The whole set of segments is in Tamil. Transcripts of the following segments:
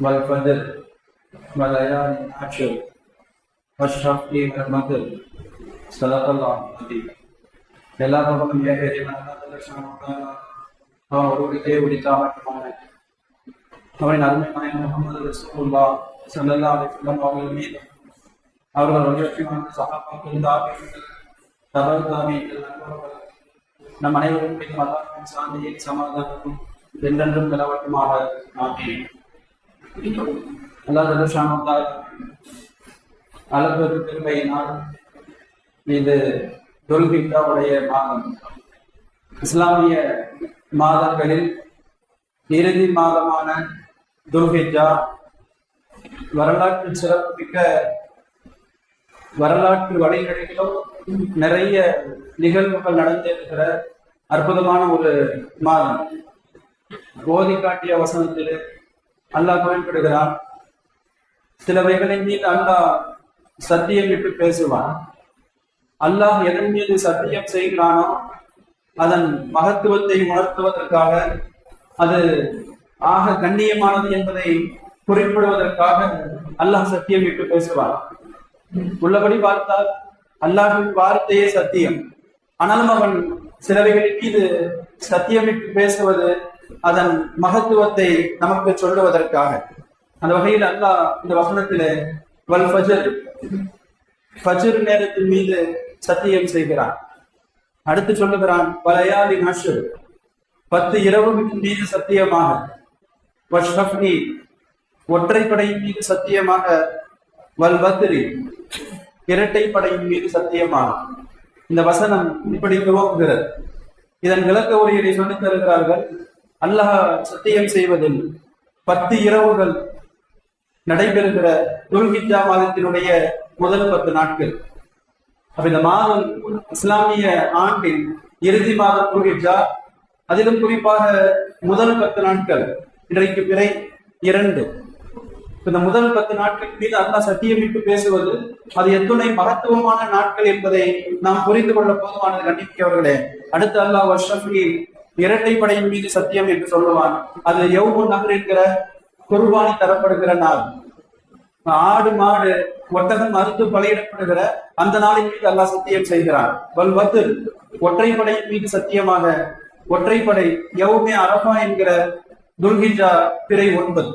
والفجر وليال عشر والشفق والمطر صدق الله العظيم எல்லா பக்கமும் அவன் ஒருவருக்கே உரித்தாகட்டுமான அவரின் அருமை அருமையான முகமது ரசூலுல்லா செல்லல்லா அலைஹி வஸல்லம் அவர்கள் மீது அவர்கள் வலியுறுத்தியான சகாபாக்கள் தாபிகள் தபல் தாபிகள் நண்பர்கள் நம் அனைவரும் மீது வரலாற்றின் சாந்தியின் சமாதானமும் என்றென்றும் நிலவட்டுமாக ஆமீன் அல்லாஹ் ஜல்லஷானுல்லாஹ் அளவு பெருமையினால் இது தொல்கிட்டாவுடைய மாதம். இஸ்லாமிய மாதங்களில் இறுதி மாதமான துல்ஹிஜா வரலாற்று சிறப்புமிக்க வரலாற்று வழிகளிலும் நிறைய நிகழ்வுகள் நடந்திருக்கிற அற்புதமான ஒரு மாதம். போதி காட்டிய வசனத்தில் அல்லாஹ் குறிப்பிடுகிறான் சிலவைகளின் மீது அல்லாஹ் சத்தியம் விட்டு பேசுவான். அல்லாஹ் எதன் மீது சத்தியம் செய்கிறானோ அதன் மகத்துவத்தை உணர்த்துவதற்காக அது ஆக கண்ணியமானது என்பதை குறிப்பிடுவதற்காக அல்லாஹ் சத்தியம் விட்டு பேசுவார். உள்ளபடி பார்த்தால் அல்லாஹின் வார்த்தையே சத்தியம். ஆனாலும் அவன் சிலவைகளின் மீது சத்தியமிட்டு பேசுவது அதன் மகத்துவத்தை நமக்கு சொல்லுவதற்காக. அந்த வகையில் அல்லாஹ் இந்த வசனத்திலே வல் ஃபஜர். ஃபஜர் நேரத்தின் மீது சத்தியம் செய்கிறான். அடுத்து சொல்லுகிறான் பலையாலி நஷு பத்து இரவுகளின் மீது சத்தியமாக. வஷ்ரஃப்னி ஒற்றைப்படையின் மீது சத்தியமாக வல் பத்ரி இரட்டைப்படையின் மீது சத்தியமாக இந்த வசனம் இப்படி துவங்குகிறது. இதன் விளக்க உரையை சொல்லித் தருகிறார்கள் அல்லாஹ் சத்தியம் செய்வதில் பத்து இரவுகள் நடைபெறுகிற துல்ஹிஜா மாதத்தினுடைய முதல் பத்து நாட்கள். அப்ப இந்த மாதம் இஸ்லாமிய ஆண்டின் இறுதி மாதம் துல்ஹிஜா அதிலும் குறிப்பாக முதல் பத்து நாட்கள். இன்றைக்கு பிறை இரண்டு. இந்த முதல் பத்து நாட்கள் மீது அல்லாஹ் சத்தியமிட்டு பேசுவது அது எத்துணை மகத்துவமான நாட்கள் என்பதை நாம் புரிந்து கொள்ள போதுமானது கண்டிப்பவர்களே அடுத்து அல்லாஹ் இரட்டை படையின் மீது சத்தியம் என்று சொல்லுவான். அது எவ்வளவு நகர் என்கிற குர்பானி தரப்படுகிற நாள். ஆடு மாடு ஒட்டகம் அறுத்து பலையிடப்படுகிற அந்த நாளின் மீது அல்லாஹ் சத்தியம் செய்கிறான் ஒற்றை ஒற்றைப்படையின் மீது சத்தியமாக ஒற்றைப்படை எவ்வளவுமே அரபா என்கிற துல்ஹிஜா பிறை ஒன்பது.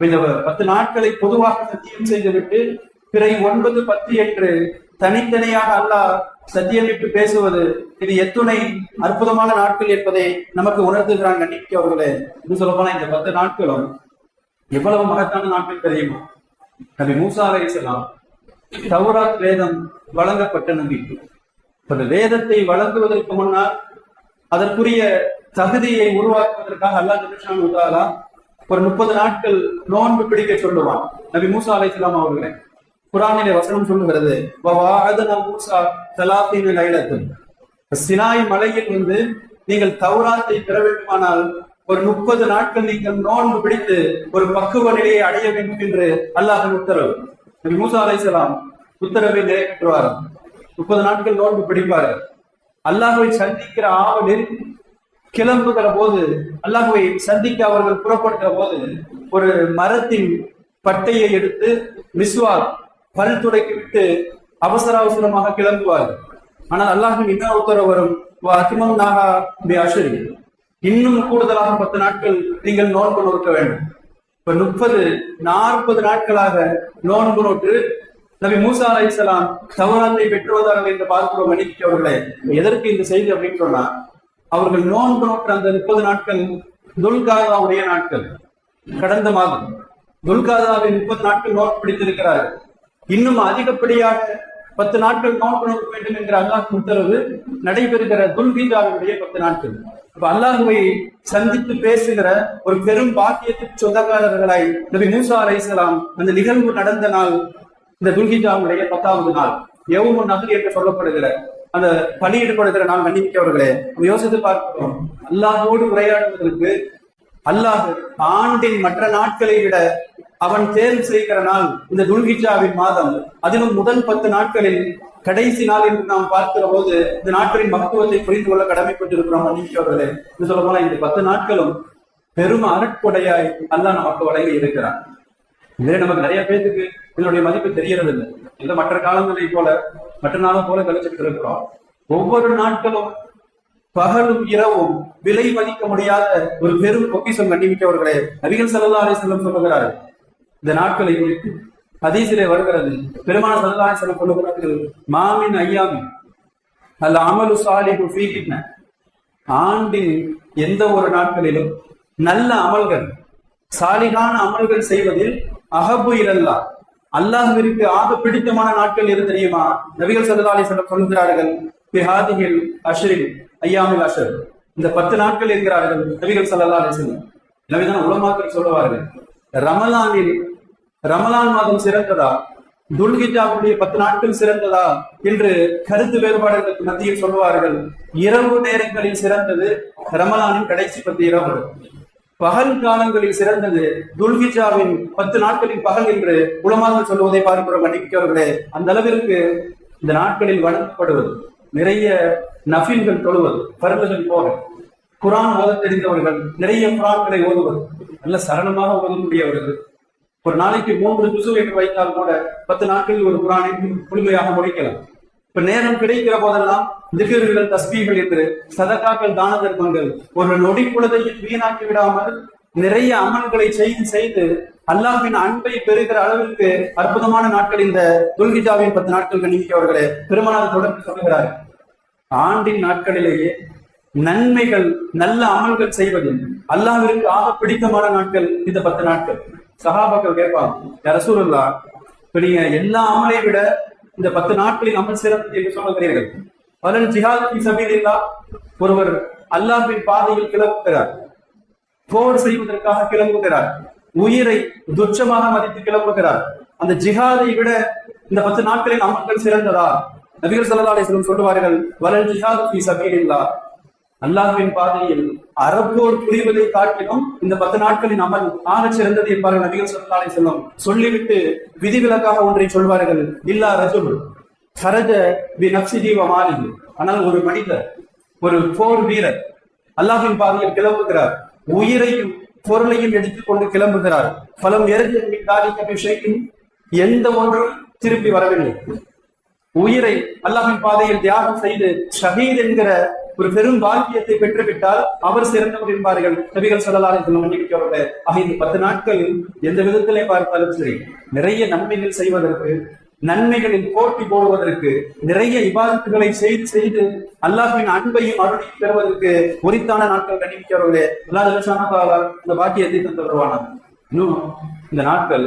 இந்த பத்து நாட்களை பொதுவாக சத்தியம் செய்துவிட்டு பிறை ஒன்பது பத்து என்று தனித்தனியாக அல்லாஹ் சத்தியமிட்டு பேசுவது இது எத்துணை அற்புதமான நாட்கள் என்பதை நமக்கு உணர்த்துகிறான் கண்டிப்பாக அவர்களே. இன்னும் சொல்லப்போனா இந்த பத்து நாட்களும் எவ்வளவு மகத்தான நாட்கள் தெரியுமா? நபி மூசா அலைஹிஸ்ஸலாம் தௌராத் வேதம் வழங்கப்பட்ட நம்பிக்கை அந்த வேதத்தை வழங்குவதற்கு முன்னால் அதற்குரிய தகுதியை உருவாக்குவதற்காக அல்லாஹ் ஜல்லுஷானு ஒரு முப்பது நாட்கள் நோன்பு பிடிக்க சொல்லுவான். நபி மூசா அலைஹிஸ்ஸலாம் அவர்களே குரானிலே வசனம் சொல்லுகிறது சினாய் மலையில் வந்து நீங்கள் தௌராத்தை பெற வேண்டுமானால் ஒரு முப்பது நாட்கள் நீங்கள் நோன்பு பிடித்து ஒரு பக்குவ நிலையை அடைய வேண்டும் என்று அல்லாஹின் உத்தரவு. நபி மூசா அலைஹிஸ்ஸலாம் உத்தரவை நிறைவேற்றுவார் முப்பது நாட்கள் நோன்பு பிடிப்பார்கள். அல்லாஹுவை சந்திக்கிற ஆவலில் கிளம்புகிற போது அல்லாஹுவை சந்திக்க அவர்கள் புறப்படுகிற போது ஒரு மரத்தின் பட்டையை எடுத்து மிஸ்வார் பல் துடைக்கி விட்டு அவசர அவசரமாக கிளம்புவார்கள் ஆனால் அல்லாஹின் இன்னொரு உத்தரவு வரும் அத்திமம் நாகா பி அஷரி. இன்னும் கூடுதலாக பத்து நாட்கள் நீங்கள் நோன்பு நோக்க வேண்டும். இப்ப முப்பது நாற்பது நாட்களாக நோன்பு நோட்டு நபி மூசா அலைசலாம் தவறாத்தை பெற்றுவதார்கள் என்று பார்க்கிறோம் மன்னிக்கு அவர்களே எதற்கு இந்த செய்தி அப்படின்னு சொன்னா அவர்கள் நோன்பு நோற்ற அந்த முப்பது நாட்கள் துல்காதாவுடைய நாட்கள். கடந்த மாதம் துல்காதாவை முப்பது நாட்கள் நோட் பிடித்திருக்கிறார்கள். இன்னும் அதிகப்படியாக பத்து நாட்கள் நோன்பு நோக்க வேண்டும் என்கிற அல்லாஹ் உத்தரவு நடைபெறுகிற துல்கீதாவினுடைய பத்து நாட்கள். இப்ப அல்லாஹுவை சந்தித்து பேசுகிற ஒரு பெரும் பாக்கியத்துக்கு சொந்தக்காரர்களாய் நபி மூசா அலைசலாம் அந்த நிகழ்வு நடந்த நாள் இந்த துல்கிஜாவுடைய பத்தாவது நாள். எவ்வளவு நகர் என்று சொல்லப்படுகிற அந்த பணியிடப்படுகிற நாள் மன்னிக்கவர்களே யோசித்து பார்க்கிறோம். அல்லாஹோடு உரையாடுவதற்கு அல்லாஹ் ஆண்டின் மற்ற நாட்களை விட அவன் தேர்வு செய்கிற நாள் இந்த துல்கிஜாவின் மாதம். அதிலும் முதல் பத்து நாட்களில் கடைசி நாள் என்று நாம் பார்க்கிற போது இந்த நாட்களின் மகத்துவத்தை புரிந்து கொள்ள கடமைப்பட்டிருக்கிறோம் மன்னிக்கவர்களே என்று சொல்ல போனா இந்த பத்து நாட்களும் பெரும் அருட்கொடையாய் அல்லாஹ் நமக்கு வழங்கி இருக்கிறான். இதுவே நமக்கு நிறைய பேருக்கு இதனுடைய மதிப்பு தெரியறது இல்லை இல்ல மற்ற காலங்களை போல மற்ற நாளும் போல கழிச்சுட்டு இருக்கிறோம். ஒவ்வொரு நாட்களும் பகலும் இரவும் விலை மதிக்க முடியாத ஒரு பெரும் பொக்கிஷம் கண்டிமிக்கவர்களே நபிகள் சல்லா அலி செல்லம் சொல்லுகிறார் இந்த நாட்களை குறித்து அதீசிலே வருகிறது. பெருமான சல்லா செல்லம் சொல்லுகிறார்கள் மாமின் ஐயாமி அல்ல அமலு சாலிஹு ஃபீகின்ன ஆண்டின் எந்த ஒரு நாட்களிலும் நல்ல அமல்கள் சாலிகான அமல்கள் செய்வதில் அகபு இல்லல்லா அல்லாஹுவிற்கு ஆக பிடித்தமான நாட்கள் எது தெரியுமா? நபிகள் சல்லா அலி சொல்கிறார்கள் சொல்லுகிறார்கள் பிஹாதிகள் அஷரில் ஐயாமில் அஷர். இந்த பத்து நாட்கள் இருக்கிறார்கள் நபிகள் சல்லா அலி நவிதான எனவேதான் உலமாக்கள் சொல்லுவார்கள் ரமலானில் ரமலான் மாதம் சிறந்ததா? துல்கிஜாவுடைய பத்து நாட்கள் சிறந்ததா? என்று கருத்து வேறுபாடுகளுக்கு மத்தியில் சொல்லுவார்கள் இரவு நேரங்களில் சிறந்தது ரமலானின் கடைசி பத்து இரவு. பகல் காலங்களில் சிறந்தது. துல்கிஜாவின் பத்து நாட்களின் பகல் என்று உலமாக்கள் சொல்லுவதை பார்க்கிறோம் மன்னிக்கிறவர்களே. அந்த அளவிற்கு இந்த நாட்களில் வழங்கப்படுவது நிறைய நஃபில்கள் தொழுவது பருந்துகள் போக குரான் ஓத தெரிந்தவர்கள் நிறைய குரான்களை ஓதுவது நல்ல சரணமாக ஓதக்கூடியவர்கள். ஒரு நாளைக்கு மூன்று துசு என்று வைத்தால் கூட பத்து நாட்களில் ஒரு குரானை முழுமையாக முடிக்கலாம். இப்ப நேரம் கிடைக்கிற போதெல்லாம் திகர்கள் தஸ்பீகள் என்று சதகாக்கள் தான தர்மங்கள் ஒரு நொடி பொழுதையும் வீணாக்கி விடாமல் நிறைய அமல்களை செய்து செய்து அல்லாஹின் அன்பை பெறுகிற அளவிற்கு அற்புதமான நாட்கள் இந்த துல்கிஜாவின் பத்து நாட்கள் கணிக்கிறவர்களே பெருமானார் தொடர்ந்து சொல்லுகிறார். ஆண்டின் நாட்களிலேயே நன்மைகள் நல்ல அமல்கள் செய்வதில் அல்லாவிற்கு ஆக பிடித்தமான நாட்கள் இந்த பத்து நாட்கள். சகாபாக்கள் கேட்பாங்க யார இப்ப நீங்க எல்லா அமலை விட இந்த பத்து நாட்களில் அமல் சிறப்பு என்று சொல்லுகிறீர்கள் பலன் ஜிஹாத் சபீலில்லா ஒருவர் அல்லாஹின் பாதையில் கிளம்புகிறார். போர் செய்வதற்காக கிளம்புகிறார். உயிரை துச்சமாக மதித்து கிளம்புகிறார். அந்த ஜிஹாதை விட இந்த பத்து நாட்களில் அமல்கள் சிறந்ததா? நபிகள் சல்லா அலிஸ்லம் சொல்லுவார்கள் வலன் ஜிஹாத் ஃபி சபீலில்லா அல்லாஹுவின் பாதையில் அறப்போர் புரிவதை காட்டிலும் இந்த பத்து நாட்களின் அமல் ஆக சிறந்தது என்பார்கள் நபிகள் சல்லா செல்லும் சொல்லிவிட்டு விதிவிலக்காக ஒன்றை சொல்வார்கள் இல்லா ரஜுல் சரஜ பி நப்சி ஜீவ மாலிகி ஆனால் ஒரு மனிதர் ஒரு போர் வீரர் அல்லாஹின் பாதையில் கிளம்புகிறார். உயிரையும் பொருளையும் எடுத்துக்கொண்டு கிளம்புகிறார். பலம் எரிஞ்சு எந்த ஒன்றும் திருப்பி வரவில்லை. உயிரை அல்லாஹின் பாதையில் தியாகம் செய்து ஷஹீத் என்கிற ஒரு பெரும் பாக்கியத்தை பெற்றுவிட்டால் அவர் சிறந்தவர் என்பார்கள். நபிகள் சொல்லலாம் மன்னிக்கிறவர்கள் ஆக இந்த பத்து நாட்களில் எந்த விதத்திலே பார்த்தாலும் சரி நிறைய நன்மைகள் செய்வதற்கு நன்மைகளில் போட்டி போடுவதற்கு நிறைய இபாதத்துகளை செய்து செய்து அல்லாஹின் அன்பையும் அருளையும் பெறுவதற்கு உரித்தான நாட்கள் கண்டிக்கிறவர்களே அல்லாஹ் இந்த பாக்கியத்தை தந்து வருவானார் இன்னும் இந்த நாட்கள்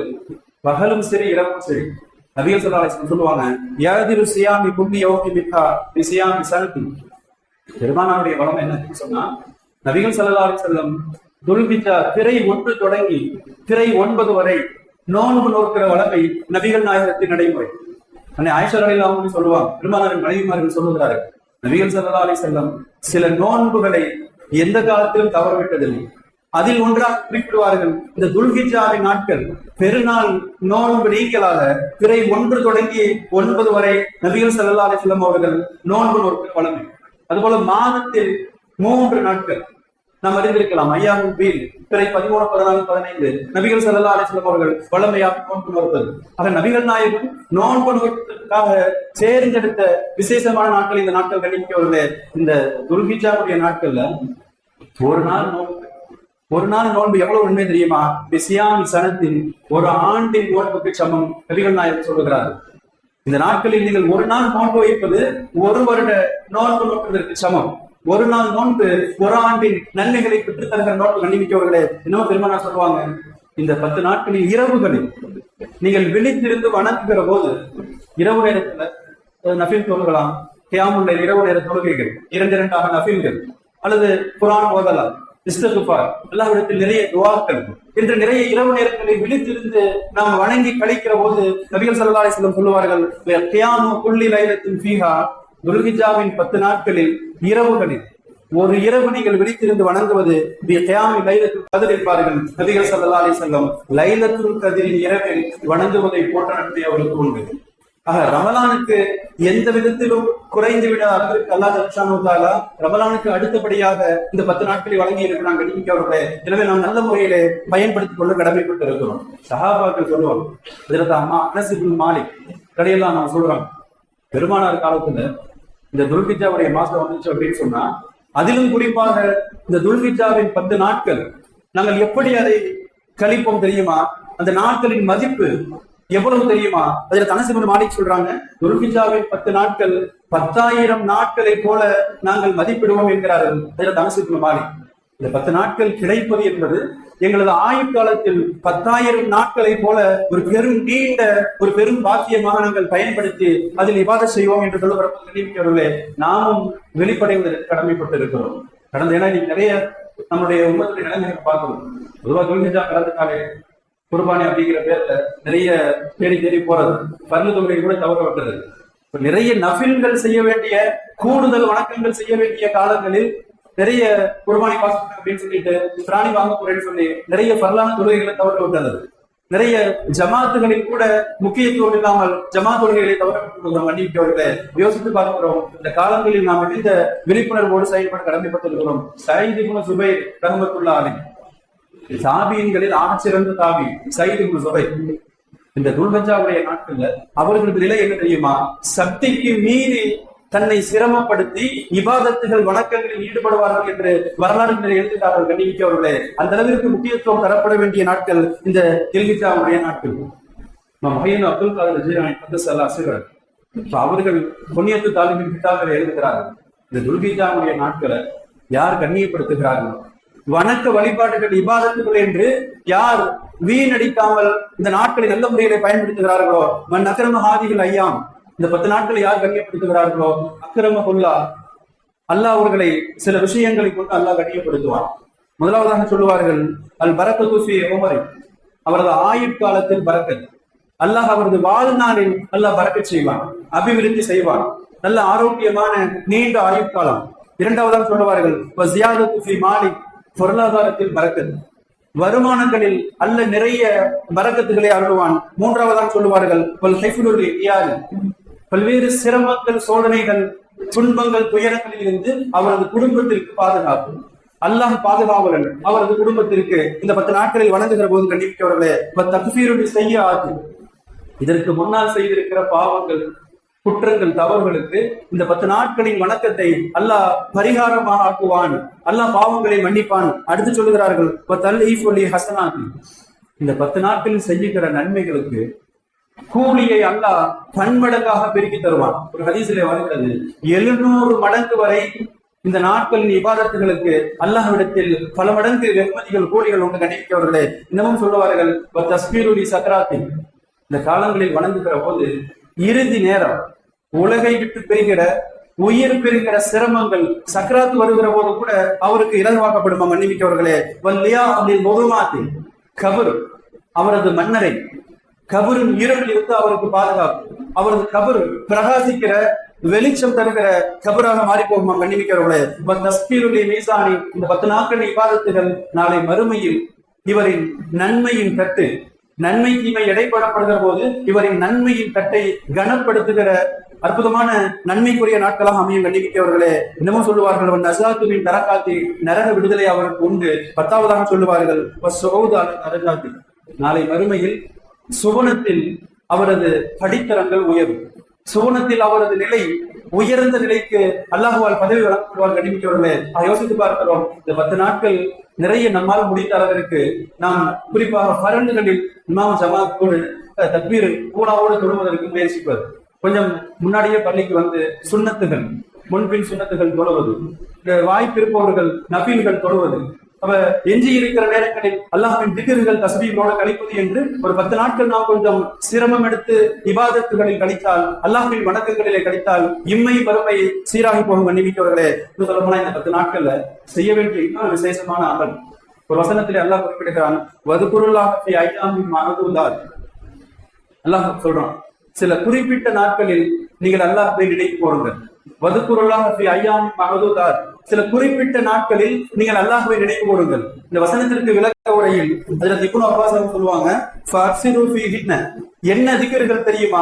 பகலும் சரி இரவும் சரி நபிகள் சொல்லா சொல்லுவாங்க யாதிரு சியாமி புண்ணியோகி மிக்கா சியாமி சனத்தி பெருமானாருடைய வளம் என்னன்னு சொன்னா நபிகள் செல்லலாறு செல்லம் துல்பிச்சா திரை ஒன்று தொடங்கி திரை ஒன்பது வரை நோன்பு நோக்கிற வளமை நபிகள் நாயகத்தின் நடைமுறை. அன்னை ஆயிஷர் சொல்லுவாங்க பெருமானாரின் மனைவிமார்கள் சொல்லுகிறார்கள் நபிகள் சல்லா அலி செல்லம் சில நோன்புகளை எந்த காலத்திலும் தவறவிட்டதில்லை. அதில் ஒன்றாக குறிப்பிடுவார்கள் இந்த துல்கிஜாவின் நாட்கள் பெருநாள் நோன்பு நீக்கலாக பிறை ஒன்று தொடங்கி ஒன்பது வரை நபிகள் சல்லா அலிஸ்லாம் அவர்கள் நோன்பு நோக்கு வளமை அதுபோல மாதத்தில் மூன்று நாட்கள் நாம் அறிந்திருக்கலாம். ஐயாவும் வீல் பிறை பதிமூணு பதினாலு பதினைந்து. நபிகள் சல்லா அலிஸ்லாம் அவர்கள் வளமையாக நோன்பு நோற்பது ஆக நபிகள் நாயகம் நோன்பு நோக்கத்திற்காக சேர்ந்தெடுத்த விசேஷமான நாட்கள் இந்த நாட்கள் கணிக்க இந்த துர்கிஜாவுடைய நாட்கள்ல ஒரு நாள் நோன்பு. ஒரு நாள் நோன்பு எவ்வளவு உண்மை தெரியுமா? பிசியாமி சனத்தின் ஒரு ஆண்டின் நோன்புக்கு சமம். நபிகள் நாயகம் சொல்லுகிறார். இந்த நாட்களில் நீங்கள் ஒரு நாள் நோன்பு வைப்பது ஒரு வருட நோன்பு நோக்குவதற்கு சமம். ஒரு நாள் நோன்பு ஒரு ஆண்டின் நன்மைகளை பெற்று தருகிற நோன்பு கண்டிப்பிக்கவர்களே இன்னும் பெருமானா சொல்லுவாங்க? இந்த பத்து நாட்களில் இரவுகளில் நீங்கள் விழித்திருந்து வணங்குகிற போது இரவு நேரத்துல நஃபில் தொழுகலாம். கியாமுள்ள இரவு நேர தொழுகைகள் இரண்டு இரண்டாக நஃபில்கள் அல்லது குரான் ஓதலாம் இஸ்தகுபார் அல்லாஹ்விடத்தில் நிறைய துவாக்கள். என்று நிறைய இரவு நேரங்களில் விழித்திருந்து நாம் வணங்கி கழிக்கிற போது நபிகள் சல்லா அலிஸ்லம் சொல்லுவார்கள் கியாமு குள்ளி லைலத்தின் ஃபீஹா பத்து நாட்களில் இரவுகளில். ஒரு இரவு நீங்கள் விழித்திருந்து வணங்குவது கதிர் என்பார்கள் நபிகள் சல்லா அலி செல்லம் லைலத்துல் கதிரின் இரவில் வணங்குவதை போன்ற நன்மை அவருக்கு உண்டு. ஆக ரமலானுக்கு எந்த விதத்திலும் குறைந்து விட அளவிற்கு அல்லாஹ் ரமலானுக்கு அடுத்தபடியாக இந்த பத்து நாட்களை வழங்கி இருக்கிறாங்க நீங்க அவர்களே. எனவே நாம் நல்ல முறையிலே பயன்படுத்திக் கொள்ள கடமைப்பட்டு இருக்கிறோம் சஹாபாக்கள் சொல்லுவாங்க இதற்கு அம்மா அனசிபின் மாலிக் கடையெல்லாம் நான் சொல்றாங்க பெருமானார் காலத்துல இந்த துல்கிஜாவுடைய மாசம் வந்துச்சு அப்படின்னு சொன்னா அதிலும் குறிப்பாக இந்த துல்கிஜாவின் பத்து நாட்கள் நாங்கள் எப்படி அதை கழிப்போம் தெரியுமா? அந்த நாட்களின் மதிப்பு எவ்வளவு தெரியுமா? அதுல தனசிபன் மாடி சொல்றாங்க துல்கிஜாவின் பத்து நாட்கள் பத்தாயிரம் நாட்களை போல நாங்கள் மதிப்பிடுவோம் என்கிறார்கள் அதுல தனசிபன் மாலிக். இந்த பத்து நாட்கள் கிடைப்பது என்பது எங்களது ஆயுட்காலத்தில் பத்தாயிரம் நாட்களை போல ஒரு பெரும் நீண்ட ஒரு பெரும் பாக்கியமாக நாங்கள் பயன்படுத்தி அதில் இவாத செய்வோம் என்று சொல்லப்படவில்லை நாமும் வெளிப்படைவதற்கு கடமைப்பட்டு இருக்கிறோம் கடந்த ஏன்னா இன்னைக்கு நிறைய நம்முடைய உண்மத்துடைய நிலைமைகளை பார்க்கணும் பொதுவாக கடந்த கலந்துக்காலே குர்பானி அப்படிங்கிற பேர்ல நிறைய தேடி தேடி போறது. பல்லு தொகையை கூட தவற விட்டது நிறைய நஃபில்கள் செய்ய வேண்டிய கூடுதல் வணக்கங்கள் செய்ய வேண்டிய காலங்களில் நிறைய குர்பானி பாசம் அப்படின்னு சொல்லிட்டு பிராணி வாங்க போறேன்னு சொல்லி நிறைய பரலான தொழுகைகளை தவற விட்டது நிறைய ஜமாத்துகளில் கூட முக்கியத்துவம் இல்லாமல் ஜமாத் தொழுகைகளை தவற விட்டுள்ளோம் யோசித்து பார்க்கிறோம். இந்த காலங்களில் நாம் இந்த விழிப்புணர்வோடு செயல்பட கடமைப்பட்டிருக்கிறோம்? சைந்தி குண சுபை ரஹமத்துல்லா அலி சாபியன்களில் ஆகச்சிறந்த தாவி சைது குண இந்த துல்பஞ்சாவுடைய நாட்கள்ல அவர்களது நிலை என்ன தெரியுமா? சக்திக்கு மீறி தன்னை சிரமப்படுத்தி இபாதத்துகள் வணக்கங்களில் ஈடுபடுவார்கள் என்று வரலாறு எழுதுகிறார்கள் கண்டிப்பாக அவர்களே அந்த அளவிற்கு முக்கியத்துவம் தரப்பட வேண்டிய நாட்கள் இந்த தில்கிஜாவுடைய நாட்கள். மகையன் அப்துல் காதர் ஜீரானி பத்து அவர்கள் புண்ணியத்து தாலிபின் கிட்டாக்களை எழுதுகிறார்கள். இந்த துல்கிஜாவுடைய நாட்களை யார் கண்ணியப்படுத்துகிறார்கள்? வணக்க வழிபாடுகள் இபாதத்துகள் என்று யார் வீணடிக்காமல் இந்த நாட்களை நல்ல முறையில பயன்படுத்துகிறார்களோ? மண் அக்கிரம ஹாதிகள் ஐயாம். இந்த பத்து நாட்களை யார் கண்ணியப்படுத்துகிறார்களோ? அக்கிரம கொல்லா. அல்லாஹ் அவர்களை சில விஷயங்களை கொண்டு அல்லாஹ் கண்ணியப்படுத்துவான். முதலாவதாக சொல்லுவார்கள் அல் பரக்கத்து உமரை. அவரது ஆயுட்காலத்தில் பரக்கத் அல்லாஹ் அவரது வாழ்நாளில் அல்லாஹ் பறக்க செய்வான் அபிவிருத்தி செய்வான். நல்ல ஆரோக்கியமான நீண்ட ஆயுட்காலம். இரண்டாவதாக சொல்லுவார்கள் மாலிக். பொருளாதாரத்தில் பறக்கத். வருமானங்களில் அல்ல நிறைய பறக்கத்துகளை அருள்வான். மூன்றாவதாக சொல்லுவார்கள் பல்வேறு சிரமங்கள் சோதனைகள் துன்பங்கள் துயரங்களில் இருந்து அவரது குடும்பத்திற்கு பாதுகாப்பு. அல்லாஹ் பாதுகாவலன் அவரது குடும்பத்திற்கு இந்த பத்து நாட்களில் வணங்குகிற போது கண்டிப்பவர்களே தகுஃபீருடைய செய்ய ஆகும் இதற்கு முன்னால் செய்திருக்கிற பாவங்கள் குற்றங்கள் தவறுகளுக்கு இந்த பத்து நாட்களின் வணக்கத்தை அல்லாஹ் பரிகாரமாக ஆக்குவான் அல்லாஹ் பாவங்களை மன்னிப்பான். அடுத்து சொல்லுகிறார்கள் இந்த பத்து நாட்களில் செய்யுகிற நன்மைகளுக்கு கூலியை அல்லாஹ் பன்மடங்காக பெருக்கி தருவான். ஒரு ஹதீசிலே வருகிறது எழுநூறு மடங்கு வரை இந்த நாட்களின் இபாதத்துகளுக்கு அல்லாஹ்விடத்தில் பல மடங்கு வெகுமதிகள் கூலிகள் உண்டு. கண்டிப்பவர்களே இன்னமும் சொல்லுவார்கள் தஸ்பீருடி சக்கராத்தி இந்த காலங்களில் வணங்குகிற போது இறுதி நேரம் உலகை விட்டு பெறுகிற உயிர் பெறுகிற சிரமங்கள் சக்கராத்து வருகிற போது கூட அவருக்கு இலகுவாக்கப்படுமா மன்னிமிக்கவர்களே? வல்லியா அப்படின்னு முகமாத்தி கபர் அவரது மன்னரை. கபரின் இருளில் இருந்து அவருக்கு பாதுகாப்பு. அவரது கபர் பிரகாசிக்கிற வெளிச்சம் தருகிற கபராக மாறி போகுமா கண்ணிமிக்கிறவர்களே மீசானி இந்த பத்து நாட்கள் இபாதத்துகள் நாளை மறுமையில் இவரின் நன்மையின் தட்டு. நன்மை தீமை எடைப்படப்படுகிற போது இவரின் நன்மையின் தட்டை கனப்படுத்துகிற அற்புதமான நன்மைக்குரிய நாட்களாக அமையும் கண்டிப்பிக்கவர்களே இன்னமும் சொல்லுவார்கள் அவன் நசாத்துவின் தரக்காத்தி நரக விடுதலை அவருக்கு உண்டு. பத்தாவதாக சொல்லுவார்கள் நரகாத்தி. நாளை மறுமையில் சுவனத்தில் அவரது படித்தரங்கள் உயரும். சுவனத்தில் அவரது நிலை உயர்ந்த நிலைக்கு அல்லாஹுவால் பதவி வழங்கப்படுவார் கண்டிப்பிக்கவர்களே யோசித்து பார்க்கிறோம். இந்த பத்து நாட்கள் நிறைய நம்மால் முடிந்த அளவிற்கு நாம் குறிப்பாக பரண்டுகளில் இமாம் ஜமாத்தோடு தக்பீர் கூடாவோடு தொடுவதற்கு முயற்சிப்பது. கொஞ்சம் முன்னாடியே பள்ளிக்கு வந்து சுண்ணத்துகள் முன்பின் சுண்ணத்துகள் தொழுவது வாய்ப்பு இருப்பவர்கள் நபீல்கள் தொழுவது. அப்ப எஞ்சி இருக்கிற நேரங்களில் அல்லாஹின் திகர்கள் தஸ்பீகளோட கழிப்பது என்று ஒரு பத்து நாட்கள் நாம் கொஞ்சம் சிரமம் எடுத்து விவாதத்துகளில் கழித்தால் அல்லாஹின் வணக்கங்களிலே கழித்தால் இம்மை வறுமை சீராகி போகும் மன்னிமிக்கவர்களே சொல்ல இந்த பத்து நாட்கள்ல செய்ய வேண்டிய இன்னொரு விசேஷமான அமல். ஒரு வசனத்திலே அல்லாஹ் குறிப்பிடுகிறான் வதுகுருல்லாக ஐயாமின் மனதுள்ளார் அல்லாஹ் சொல்றான் சில குறிப்பிட்ட நாட்களில் நீங்கள் அல்லாஹ் போய் நினைத்து போடுங்கள் வதுக்குருல்லாக ஐயாமின் சில குறிப்பிட்ட நாட்களில் நீங்கள் அல்லாஹ்வை நினைவு கூறுங்கள் இந்த வசனத்திற்கு விளக்க உரையில் அதுல திக்குன் அப்பாஸ் சொல்லுவாங்க என்ன திக்கர்கள் தெரியுமா?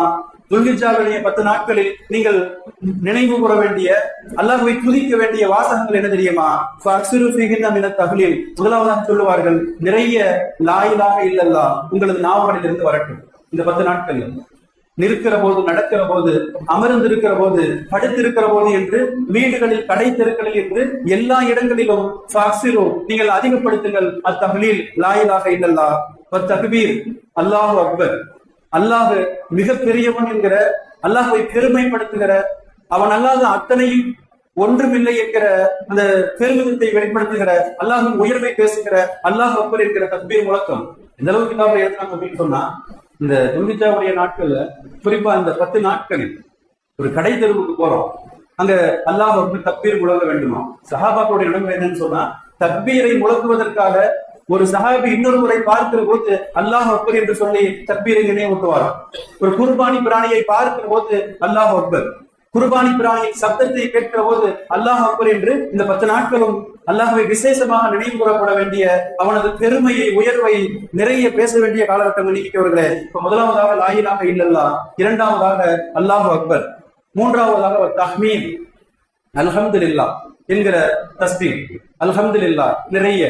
துல்கிஜாவுடைய பத்து நாட்களில் நீங்கள் நினைவு கூற வேண்டிய அல்லாஹுவை துதிக்க வேண்டிய வாசகங்கள் என்ன தெரியுமா? "ஃபஅக்ஸிரு முதலாவதாக சொல்லுவார்கள் நிறைய லாயிலாக இல்லல்லா உங்களது நாவலில் இருந்து வரட்டும். இந்த பத்து நாட்கள் நிற்கிற போது நடக்கிற போது அமர்ந்திருக்கிற போது படுத்திருக்கிற போது என்று வீடுகளில் கடை தெருக்களில் என்று எல்லா இடங்களிலும் நீங்கள் அதிகப்படுத்துங்கள். அத்தகலில் லாயிலாக இல்லல்லா. தக்பீர் அல்லாஹு அக்பர். அல்லாஹ் மிக பெரியவன் என்கிற அல்லாஹுவை பெருமைப்படுத்துகிற அவன் அல்லாத அத்தனையும் ஒன்றுமில்லை என்கிற அந்த பெருமிதத்தை வெளிப்படுத்துகிற அல்லாஹின் உயர்வை பேசுகிற அல்லாஹ் அக்பர் என்கிற தக்பீர் முழக்கம். இந்த அளவுக்கு கிதாபை எழுதுனாங்க அப்படின்னு சொன்னா இந்த துல்கிஜாவுடைய நாட்கள்ல குறிப்பா இந்த பத்து நாட்களில் ஒரு கடை தெருவுக்கு போறோம். அங்க அல்லாஹ் வந்து தப்பீர் முழங்க வேண்டுமா? சஹாபாக்களுடைய இடம் என்னன்னு சொன்னா தப்பீரை முழங்குவதற்காக ஒரு சஹாபி இன்னொரு முறை பார்க்கிற போது அல்லாஹ் அக்பர் என்று சொல்லி தப்பீரை நினைவு ஊட்டுவாராம் ஒரு குர்பானி பிராணியை பார்க்கிற போது அல்லாஹ் அக்பர் குர்பானி பிராணியின் சப்தத்தை கேட்கிற போது அல்லாஹ் அக்பர் என்று இந்த பத்து நாட்களும் அல்லாஹ்வை விசேஷமாக நினைவு கூறப்பட வேண்டிய அவனது பெருமையை உயர்வை நிறைய பேச வேண்டிய காலகட்டம் நீக்கியவர்களே இப்ப முதலாவதாக லாயிலாக இல்லல்லா இரண்டாவதாக அல்லாஹ் அக்பர் மூன்றாவதாக தஹ்மீன் அல்ஹம்துலில்லா என்கிற தஸ்பீர் அல்ஹம்துலில்லா நிறைய.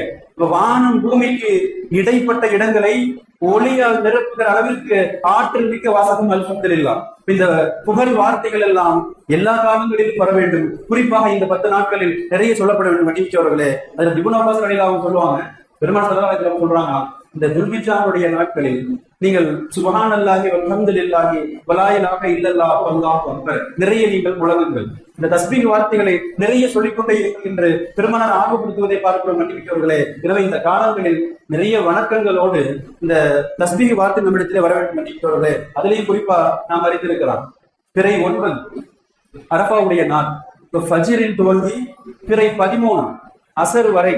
வானம் பூமிக்கு இடைப்பட்ட இடங்களை ஒளியால் நிரப்புகிற அளவிற்கு ஆற்றல் மிக்க வாசகம் அல்ஹம்துலில்லா. இந்த புகழ் வார்த்தைகள் எல்லாம் எல்லா காலங்களிலும் வர வேண்டும். குறிப்பாக இந்த பத்து நாட்களில் நிறைய சொல்லப்பட வேண்டும் வடிவிச்சவர்களே அதுல திபுன் அடையில் அவங்க சொல்லுவாங்க பெருமாள் சதா சொல்றாங்க இந்த துல்பிஜாவுடைய நாட்களில் நீங்கள் சுபஹான் அல்லாஹி அல்ஹம்துலில்லாஹி வலாயலாக இல்லல்லாஹு அல்லாஹு அக்பர் நிறைய நீங்கள் முழங்குங்கள் இந்த தஸ்பீக் வார்த்தைகளை நிறைய சொல்லிக்கொண்டே இருக்கின்ற என்று பெருமனார் ஆர்வப்படுத்துவதை பார்க்கிறோம் மன்னிக்கிறவர்களே எனவே இந்த காலங்களில் நிறைய வணக்கங்களோடு இந்த தஸ்பீக் வார்த்தை நம்மிடத்திலே வர வேண்டும் மன்னிக்கிறவர்களே அதிலேயும் குறிப்பா நாம் அறிந்திருக்கலாம். பிறை ஒன்பது அரபாவுடைய நாள். இப்ப துவங்கி பிறை பதிமூணு அசர் வரை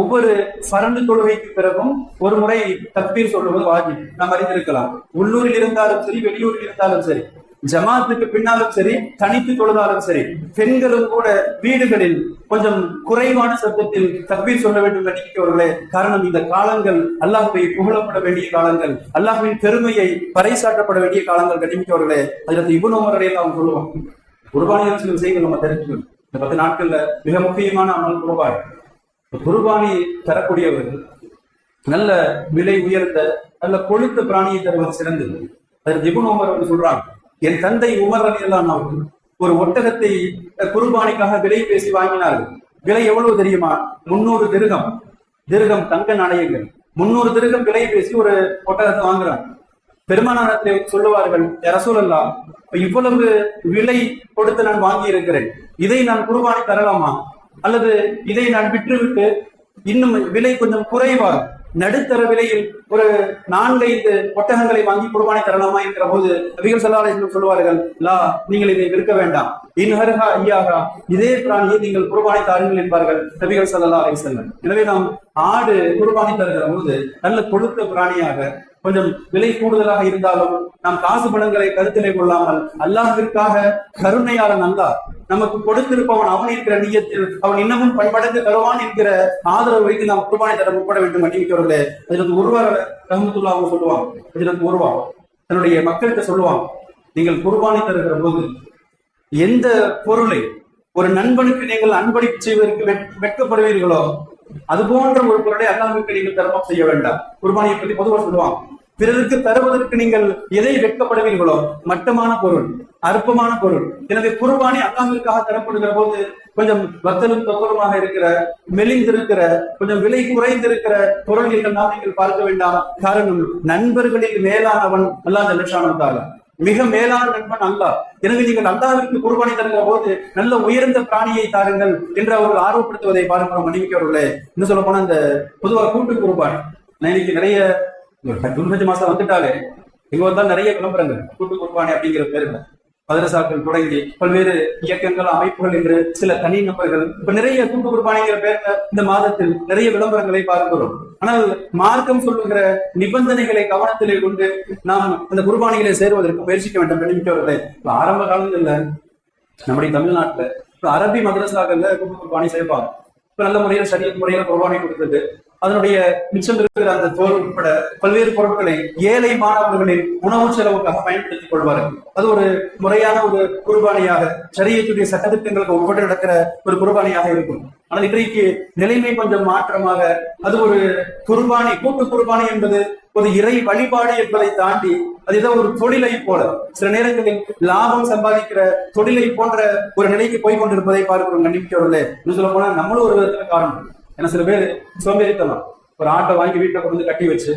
ஒவ்வொரு சரண்டு தொழுகைக்கு பிறகும் ஒரு முறை தப்பீர் சொல்லுவது வாஜி நாம் அறிந்திருக்கலாம். உள்ளூரில் இருந்தாலும் சரி வெளியூரில் இருந்தாலும் சரி ஜமாத்துக்கு பின்னாலும் சரி தனித்து தொழுதாலும் சரி பெண்களும் கூட வீடுகளில் கொஞ்சம் குறைவான சத்தத்தில் தக்பீர் சொல்ல வேண்டும் நினைக்கிறவர்களே காரணம் இந்த காலங்கள் அல்லாஹுவை புகழப்பட வேண்டிய காலங்கள் அல்லாஹுவின் பெருமையை பறைசாட்டப்பட வேண்டிய காலங்கள் கண்டிப்பவர்களே அதில் இவ்வளவு உமரையில் அவங்க சொல்லுவாங்க குர்பானியான சில விஷயங்கள் நம்ம தெரிஞ்சுக்கணும். இந்த பத்து நாட்கள்ல மிக முக்கியமான அமல் குருபாய் குருபானி தரக்கூடியவர்கள் நல்ல விலை உயர்ந்த நல்ல கொழுத்த பிராணியை தருவது சிறந்தது. அதில் ஜிபுன் உமர் அவர்கள் சொல்றாங்க என் தந்தை உமர் அலி அவர்கள் ஒரு ஒட்டகத்தை குருபானிக்காக விலை பேசி வாங்கினார்கள். விலை எவ்வளவு தெரியுமா? முன்னூறு திருகம். திருகம் தங்க நாணயங்கள். முன்னூறு திருகம் விலை பேசி ஒரு ஒட்டகத்தை வாங்குறாங்க. பெருமானத்தை சொல்லுவார்கள் ரசூலல்லா இவ்வளவு விலை கொடுத்து நான் வாங்கி இருக்கிறேன் இதை நான் குருபானி தரலாமா? அல்லது இதை நான் விற்றுவிட்டு இன்னும் விலை கொஞ்சம் குறைவாக நடுத்தர விலையில் ஒரு நான்கைந்து ஒட்டகங்களை வாங்கி குர்பானி தரலாமா என்கிற போது நபிகள் சல்லாஹ் சொல்வார்கள் லா நீங்கள் இதை விற்க வேண்டாம். இன்ஹர்ஹா ஐயாகா இதே பிராணியை நீங்கள் குர்பானி தாருங்கள் என்பார்கள் நபிகள் சல்லா அலி செல்லம் எனவே நாம் ஆடு குர்பானி தருகிற போது நல்ல கொழுத்த பிராணியாக கொஞ்சம் விலை கூடுதலாக இருந்தாலும் நாம் காசு பணங்களை கருத்திலே கொள்ளாமல் அல்லாஹிற்காக கருணையாளன் அல்லாஹ் நமக்கு கொடுத்திருப்பவன் அவன் இருக்கிற நீயத்தில் அவன் இன்னமும் பண்படைந்து தருவான் என்கிற ஆதரவு வைத்து நாம் குர்பானை தர முற்பட வேண்டும் அன்னிக்கிறவர்களே அதில் ஒருவர் ரஹமத்துல்லா அவங்க சொல்லுவாங்க. அதில் ஒருவா தன்னுடைய மக்களுக்கு சொல்லுவாங்க. நீங்கள் குர்பானை தருகிற போது எந்த பொருளை ஒரு நண்பனுக்கு நீங்கள் அன்பளிப்பு செய்வதற்கு வெட்- வெட்கப்படுவீர்களோ அது போன்ற ஒரு பொருளை அல்லாவுக்கு நீங்கள் தர்மம் செய்ய வேண்டாம். குர்பானியை பற்றி பொதுவாக சொல்லுவாங்க. பிறருக்கு தருவதற்கு நீங்கள் எதை வெட்கப்படுவீர்களோ மட்டமான பொருள் அற்பமான பொருள். எனவே குர்பானி அல்லாமிற்காக தரப்படுகிற போது கொஞ்சம் பக்தரும் தொப்பலுமாக இருக்கிற மெலிந்திருக்கிற கொஞ்சம் விலை குறைந்திருக்கிற பொருள்கள் நாம் நீங்கள் பார்க்க வேண்டாம். காரணம் நண்பர்களில் மேலானவன் அல்லாஹ் ஜல்லஷானத்தால மிக மேலான நண்பன் அல்லா எனவே நீங்கள் அல்லாவிற்கு குர்பானி தருகிற போது நல்ல உயர்ந்த பிராணியை தாருங்கள் என்று அவர்கள் ஆர்வப்படுத்துவதை பார்க்கிறோம் மன்னிக்கவர்களே இன்னும் சொல்ல போனா இந்த பொதுவாக கூட்டு குர்பானி. இன்னைக்கு நிறைய துன்பஜ மாசம் வந்துட்டாலே இங்க வந்தா நிறைய விளம்பரங்கள். கூட்டு குர்பானி அப்படிங்கிற பேருல. மதரசாக்கள் தொடங்கி பல்வேறு இயக்கங்கள் அமைப்புகள் என்று சில தனி நபர்கள் இப்ப நிறைய கூட்டு குர்பானிங்கிற பேர்ல இந்த மாதத்தில் நிறைய விளம்பரங்களை பார்க்கிறோம். ஆனால் மார்க்கம் சொல்லுகிற நிபந்தனைகளை கவனத்திலே கொண்டு நாம் அந்த குர்பானிகளை சேருவதற்கு முயற்சிக்க வேண்டும் நினைக்கிறவர்களே. இப்ப ஆரம்ப காலங்கள்ல நம்முடைய தமிழ்நாட்டுல இப்ப அரபி மதரசாக்கள்ல கூட்டு குர்பானி சேர்ப்பாங்க இப்ப நல்ல முறையில சரிய முறையில குர்பானி கொடுத்தது. அதனுடைய மிச்சம் இருக்கிற அந்த தோல் உட்பட பல்வேறு பொருட்களை ஏழை மாணவர்களின் உணவு செலவுக்காக பயன்படுத்திக் கொள்வார்கள். அது ஒரு முறையான ஒரு குர்பானியாக சரியத்துடைய சட்டத்திட்டங்களுக்கு உட்பட்டு நடக்கிற ஒரு குர்பானியாக இருக்கும். ஆனால் இன்றைக்கு நிலைமை கொஞ்சம் மாற்றமாக அது ஒரு குர்பானி கூட்டு குர்பானி என்பது ஒரு இறை வழிபாடு என்பதை தாண்டி அது ஏதோ ஒரு தொழிலை போல சில நேரங்களில் லாபம் சம்பாதிக்கிற தொழிலை போன்ற ஒரு நிலைக்கு போய் கொண்டிருப்பதை பார்க்கிறோம். நம்பிக்கையோட சொல்ல போனா நம்மளும் ஒரு விதத்துல காரணம். ஏன்னா சில பேர் சோம்பேறித்தனம் ஒரு ஆட்டை வாங்கி வீட்டுல கொண்டு வந்து கட்டி வச்சு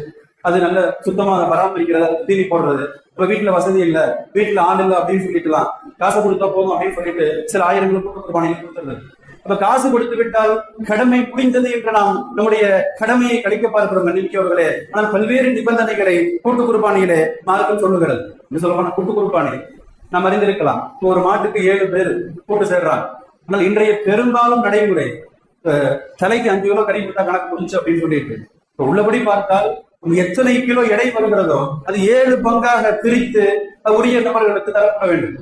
அது நல்ல சுத்தமா அதை பராமரிக்கிறது தீனி போடுறது. இப்ப வீட்டுல வசதி இல்ல. வீட்டுல ஆள் இல்லை அப்படின்னு சொல்லிட்டுலாம். காசு கொடுத்தா போதும் அப்படின்னு சொல்லிட்டு சில ஆயிரங்களும் குர்பானியில் கொடுத்துருது அப்ப காசு கொடுத்து விட்டால் கடமை முடிந்தது என்று நாம் நம்முடைய கடமையை கழிக்க பார்க்கிறோம் நம்பிக்கையவர்களே ஆனால் பல்வேறு நிபந்தனைகளை கூட்டு குர்பானியிலே மார்க்கம் சொல்லுகிறது. என்ன சொல்ல போனா கூட்டு குர்பானி நாம் அறிந்திருக்கலாம். இப்போ ஒரு மாட்டுக்கு ஏழு பேர் கூட்டு சேர்றாங்க. ஆனால் இன்றைய பெரும்பாலும் நடைமுறை தலைக்கு அஞ்சு கிலோ கறி போட்டா கணக்கு முடிஞ்சு அப்படின்னு சொல்லிட்டு. உள்ளபடி பார்த்தால் எத்தனை கிலோ எடை வருகிறதோ அது ஏழு பங்காக பிரித்து உரிய நபர்களுக்கு தரப்பட வேண்டும்.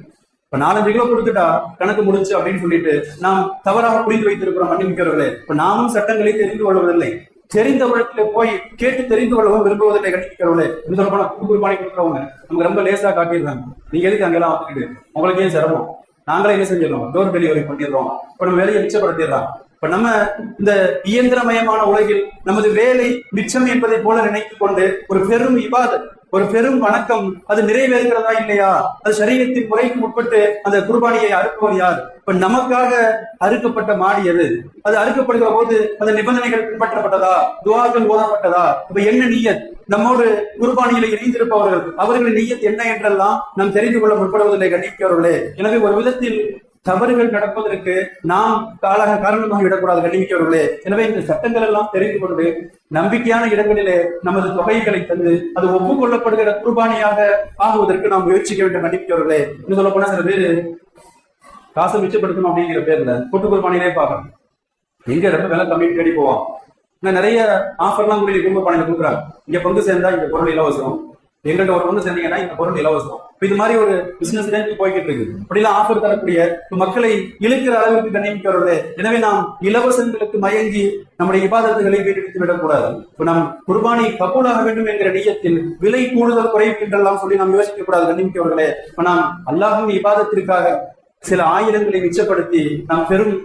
இப்ப நாலஞ்சு கிலோ கொடுத்துட்டா கணக்கு முடிஞ்சு அப்படின்னு சொல்லிட்டு நாம் தவறாக புரிந்து வைத்திருக்கிறோம் மன்னிக்கிறவர்களே இப்ப நாமும் சட்டங்களை தெரிந்து கொள்வதில்லை. தெரிந்த போய் கேட்டு தெரிந்து கொள்ளவும் விரும்புவதில்லை கண்டிக்கிறவங்களே இது சொல்ல குடும்பமானி கொடுக்குறவங்க. நமக்கு ரொம்ப லேசா காட்டிடுறாங்க நீங்க எதுக்கு அங்கெல்லாம் வந்துக்கிட்டு உங்களுக்கு ஏன் சிரமம். நாங்களே என்ன செஞ்சிடறோம்? டோர் டெலிவரி பண்ணிடுறோம். இப்ப நம்ம வேலையை மிச்சப்படுத்திடுறோம். இப்ப நம்ம இந்த இயந்திரமயமான உலகில் நமது வேலை மிச்சம் என்பதை போல நினைத்துக் கொண்டு ஒரு பெரும் இபாதத் ஒரு பெரும் வணக்கம் அது நிறைவேறுகிறதா இல்லையா? அது சரீரத்தின் முறைக்கு உட்பட்டு அந்த குர்பானியை அறுப்பவர் யார்? இப்ப நமக்காக அறுக்கப்பட்ட மாடி எது? அது அறுக்கப்படுகிற போது அந்த நிபந்தனைகள் பின்பற்றப்பட்டதா? துவாக்கள் ஓதப்பட்டதா? இப்ப என்ன நீயத்? நம்மோடு குர்பானியில இணைந்திருப்பவர்கள் அவர்களின் நீயத் என்ன என்றெல்லாம் நாம் தெரிந்து கொள்ள முற்படுவதில்லை கண்டிப்பவர்களே எனவே ஒரு விதத்தில் தவறுகள் நடப்பதற்கு நாம் காலாக காரணமாக விடக்கூடாது கண்டிப்பவர்களே எனவே இந்த சட்டங்கள் எல்லாம் தெரிந்து கொண்டு நம்பிக்கையான இடங்களிலே நமது தொகைகளை தந்து அது ஒப்புக்கொள்ளப்படுகிற குர்பானியாக ஆகுவதற்கு நாம் முயற்சிக்க வேண்டும் கண்டிப்பவர்களே இன்னும் சொல்ல போனா சில பேரு காசை மிச்சப்படுத்தணும் அப்படிங்கிற பேர்ல கூட்டு குர்பானிலே பார்க்கணும். எங்க ரொம்ப விலை கம்மி தேடி போவோம். நிறைய ஆஃபர்லாம் கூட குடும்ப பானையில கொடுக்குறாங்க. இங்க பங்கு சேர்ந்தா இந்த பொருள் இலவசம். எங்கள்கிட்ட ஒரு பங்கு சேர்ந்தீங்கன்னா இந்த பொருள் இலவசம். இது மாதிரி ஒரு பிசினஸ் ரேஞ்சு போய்கிட்டு இருக்கு அப்படிலாம் ஆஃபர் தரக்கூடிய மக்களை இழுக்கிற அளவுக்கு கண்ணியமிக்கிறவர்களே எனவே நாம் இலவசங்களுக்கு மயங்கி நம்முடைய இபாதத்துகளை வீட்டெடுத்து விடக்கூடாது. இப்ப நாம் குர்பானி கபூலாக வேண்டும் என்கிற நியத்தில் விலை கூடுதல் குறைவு என்றெல்லாம் சொல்லி நாம் யோசிக்க கூடாது கண்ணியமிக்கவர்களே. இப்ப நாம் அல்லாஹின் இபாதத்திற்காக சில ஆயிரங்களை மிச்சப்படுத்தி நாம் பெரும்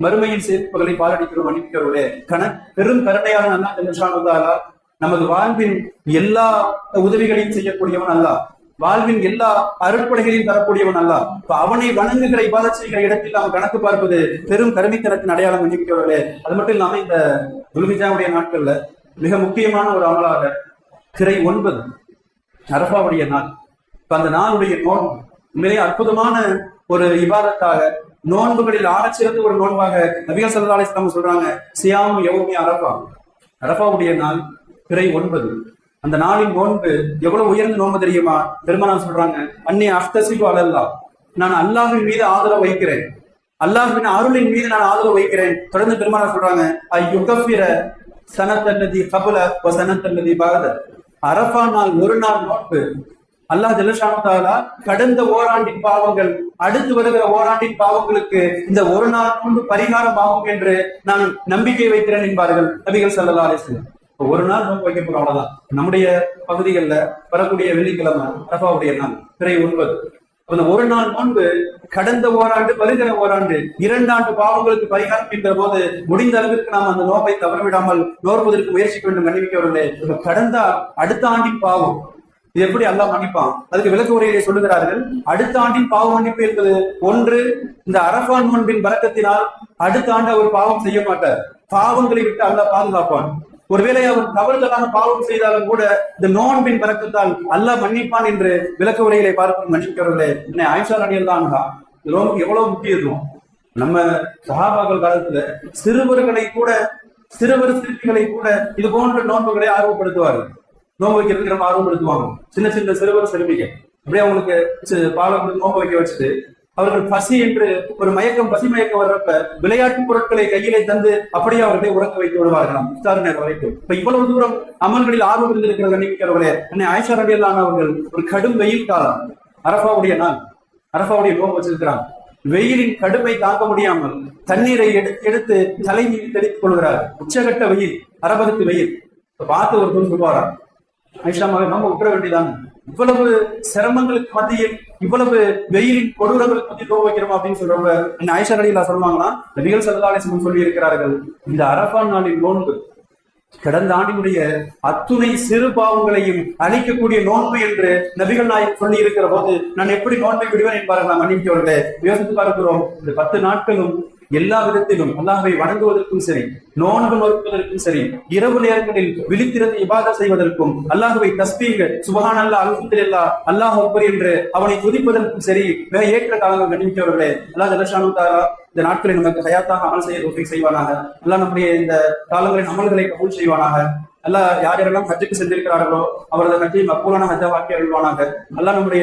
மறுமையின் சேர்ப்புகளை பாலடிக்கிறோம் மன்னிக்கிறவர்களே கண பெரும் கருணையான நல்லா நமது வாழ்வின் எல்லா உதவிகளையும் செய்யக்கூடியவன் அல்ல. வாழ்வின் எல்லா அருட்படைகளையும் தரக்கூடியவன் அல்ல. இப்ப அவனை வணங்குகிற இபாத செய்கிற இடத்தில் நாம் கணக்கு பார்ப்பது பெரும் கருமித்தனத்தின் அடையாளம் நினைக்கிறவர்களே அது மட்டும் இல்லாம இந்த துல்கிஜாவுடைய நாட்கள்ல மிக முக்கியமான ஒரு அமலாக திரை ஒன்பது அரபாவுடைய நாள். இப்ப அந்த நாளுடைய நோன்பு உண்மையிலே அற்புதமான ஒரு இபாதத்தாக நோன்புகளில் ஆரச்சிறந்த ஒரு நோன்பாக நபிகள் சல்லா அலிஸ்லாம் சொல்றாங்க சியாம் யௌமி அரபா அரபாவுடைய நாள் பிறை ஒன்பது. அந்த நாளின் நோன்பு எவ்வளவு உயர்ந்த நோன்பு தெரியுமா? பெருமானார் சொல்றாங்க அன்னி அஃப்தசிபு அலல்லா நான் அல்லாஹின் மீது ஆதரவு வைக்கிறேன். அல்லாஹின் அருளின் மீது நான் ஆதரவு வைக்கிறேன். தொடர்ந்து பெருமானார் சொல்றாங்க ஐயுகப்பிர சனத்தல்லதி கபுல சனத்தல்லதி பாகத. அரபா நாள் ஒரு நாள் நோன்பு. அல்லாஹ் ஜல்லஷானுதாலா கடந்த ஓராண்டின் பாவங்கள் அடுத்து வருகிற ஓராண்டின் பாவங்களுக்கு இந்த ஒரு நாள் நோன்பு பரிகாரம் ஆகும் என்று நான் நம்பிக்கை வைக்கிறேன் என்பார்கள் நபிகள் சல்லா அலிஸ்லாம் ஒரு நாள் நோன்பு வைக்க போறோம் அவ்வளவுதான். நம்முடைய பகுதிகளில் வரக்கூடிய வெள்ளிக்கிழமை அரபாவுடைய நாள் பிறை ஒன்பது. அந்த ஒரு நாள் நோன்பு கடந்த ஓராண்டு வருகிற ஓராண்டு இரண்டாண்டு பாவங்களுக்கு பரிகாரம் என்ற போது முடிந்த அளவிற்கு நாம் அந்த நோப்பை தவறவிடாமல் நோர்வதற்கு முயற்சிக்க வேண்டும் கண்டிப்பிக்கவில்லை கடந்த அடுத்த ஆண்டின் பாவம். இது எப்படி அல்லாஹ் மன்னிப்பான்? அதுக்கு விளக்க உரையிலே சொல்லுகிறார்கள் அடுத்த ஆண்டின் பாவ மன்னிப்பு என்பது ஒன்று இந்த அரபான் நோன்பின் பறக்கத்தினால் அடுத்த ஆண்டு அவர் பாவம் செய்ய மாட்டார். பாவங்களை விட்டு அல்லாஹ் பாதுகாப்பான். ஒருவேளை அவர் தவறுதலான பாவம் செய்தாலும் கூட இந்த நோன்பின் பறக்கத்தால் அல்லாஹ் மன்னிப்பான் என்று விளக்க உரைகளை பார்க்கும் மன்னிக்கிறவர்களே என்னை ஆயுஷா அடியில் தான் ரொம்ப எவ்வளவு முக்கியத்துவம். நம்ம சகாபாக்கள் காலத்துல சிறுவர்களை கூட சிறுவர் சிற்பிகளை கூட இது போன்ற நோன்புகளை ஆர்வப்படுத்துவார்கள். நோன்பு வைக்கிறதுக்கு ரொம்ப ஆர்வப்படுத்துவாங்க. சின்ன சின்ன சிறுவர் சிறுமிகள். அப்படியே அவங்களுக்கு பாலம் நோன்பு வைக்க வச்சுட்டு அவர்கள் பசி என்று ஒரு மயக்கம் பசி மயக்கம் வர்றப்ப விளையாட்டு பொருட்களை கையிலே தந்து அப்படியே அவர்களை உறக்க வைத்து விடுவார்களாம் இஃப்தார் நேரம் வரைக்கும். இப்ப இவ்வளவு தூரம் அமல்களில் ஆர்வம் இருந்திருக்கிற நினைக்கிறவர்களே அன்னை ஆயிஷா ரடியல்லான் அவர்கள் ஒரு கடும் வெயில் காலம். அரபாவுடைய நாள். அரபாவுடைய நோக்கம் வச்சிருக்கிறாங்க வெயிலின் கடுமை தாங்க முடியாமல் தண்ணீரை எடுத்து எடுத்து தலை மீது தெளித்துக் கொள்கிறார். உச்சகட்ட வெயில் அரபகத்து வெயில். பார்த்து ஒரு பொருள் சொல்லுவாராம் ஐஷாமாவை நாம விட்டுற வேண்டியதான் இவ்வளவு சிரமங்களுக்கு மத்தியில் இவ்வளவு வெயிலின் கொடூரங்களுக்கு மத்தியில் தோ வைக்கிறோம் அப்படின்னு சொல்றவங்க இந்த ஆயிஷா அலிலா சொல்லுவாங்களா? நபிகள் சல்லாலேசன் சொல்லி இருக்கிறார்கள் இந்த அரபான் நாளின் நோன்பு கடந்த ஆண்டினுடைய அத்துணை சிறு பாவங்களையும் அழிக்கக்கூடிய நோன்பு என்று நபிகள் நாயக் சொல்லி இருக்கிற போது நான் எப்படி நோன்பை விடுவேன் என்பார்கள் நாம் மன்னிக்கவர்களே யோசித்து பார்க்கிறோம் இந்த பத்து நாட்களும் எல்லா விதத்திலும் அல்லாஹை வணங்குவதற்கும் சரி நோன்பு நோக்குவதற்கும் சரி இரவு நேரங்களில் விழித்திருந்து இபாதா செய்வதற்கும் அல்லாஹுவை தஸ்பீக சுபஹான் அல்லா அல்ஹம்துலில்லா அல்லாஹ் ஒப்பர் என்று அவனை துதிப்பதற்கும் சரி மிக ஏற்ற காலங்கள் கண்டிப்பவர்களே அல்லாஹ் ஜலஷானு தாரா இந்த நாட்களை நமக்கு ஹயாத்தாக அமல் செய்ய உதவி செய்வானாக. அல்லாஹ் நம்முடைய இந்த காலங்களின் அமல்களை கபூல் செய்வானாக. அல்லாஹ் யார் யாரெல்லாம் ஹஜ்ஜுக்கு சென்றிருக்கிறார்களோ அவரது ஹஜ்ஜை மக்கூலான ஹஜ்ஜா வாக்கி அருள்வானாக. அல்லாஹ் நம்முடைய